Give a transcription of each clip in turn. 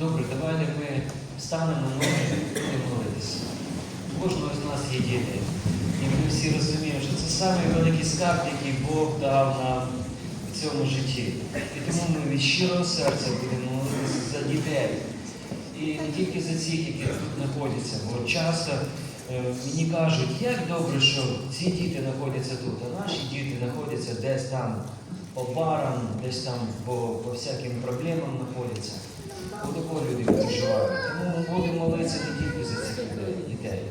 Добре, давайте ми станемо на ноги і молитися. Кожного з нас є діти. І ми всі розуміємо, що це самий скарб, який Бог дав нам в цьому житті. І тому ми від щирого серця будемо молитися за дітей. І не тільки за цих, які тут знаходяться, бо часто е, мені кажуть, як добре, що ці діти знаходяться тут, а наші діти знаходяться десь там по барам, десь там по, по всяким проблемам знаходяться. Отако люди переживають. Тому ми будемо молитися не тільки за цих дітей,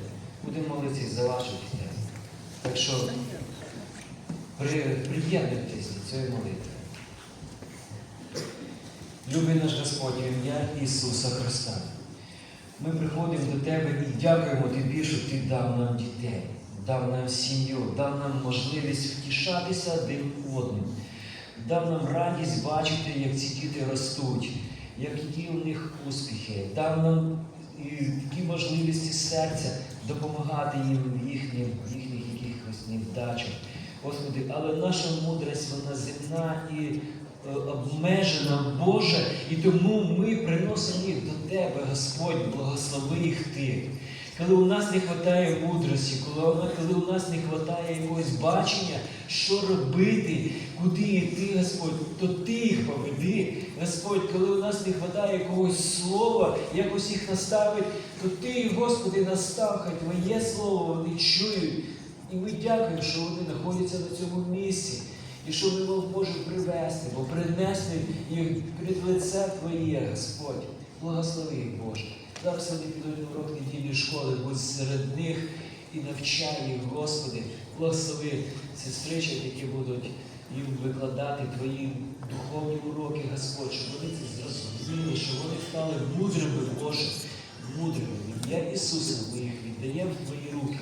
будемо молитися за ваших дітей. Так що при, приєднуйтесь до цієї молитви. Любий наш Господь, ім'я Ісуса Христа. Ми приходимо до Тебе і дякуємо Тобі, що Ти дав нам дітей, дав нам сім'ю, дав нам можливість втішатися один одним, дав нам радість бачити, як ці діти ростуть, які у них успіхи, дав нам такі можливості серця допомагати їм в їхнім, їхніх якихось невдачах. Господи, але наша мудрість, вона земна і е, обмежена Божа, і тому ми приносимо їх до Тебе, Господь, благослови їх Ти. Коли у нас не вистачає мудрості, коли, у нас- не вистачає якогось бачення, що робити, куди йти, Господь, то Ти їх поведи. Господь, коли у нас не вистачає якогось слова, якось їх наставить, то Ти, Господи, настав, хай Твоє слово вони чують. І ми дякуємо, що вони знаходяться на цьому місці. І що ми вам можемо привести, бо принесли їх перед лице Твоє, Господь. Благослови їх, Боже. Зараз вони підуть на урок недільної школи, будь серед них і навчай їх, Господи. Благослови сестричок, які будуть їм викладати Твої духовні уроки, Господь, щоб вони це зрозуміли, щоб вони стали мудрими, Боже, мудрими. Ім'я Ісуса ми їх віддаємо в Твої руки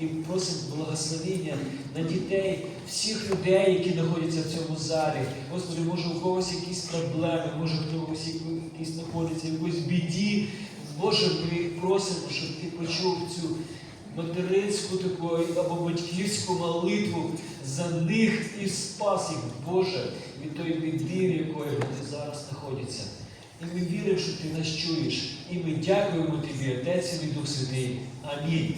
і просимо благословення на дітей, всіх людей, які знаходяться в цьому залі. Господи, може у когось якісь проблеми, може хтось якийсь знаходиться в якоїсь біді. Боже, ми просимо, щоб ти почув цю материнську таку або батьківську молитву за них і спас їх, Боже, від тої біди, в якої вони зараз знаходяться. І ми віримо, що ти нас чуєш. І ми дякуємо тобі, Отець і Дух Святий. Амінь.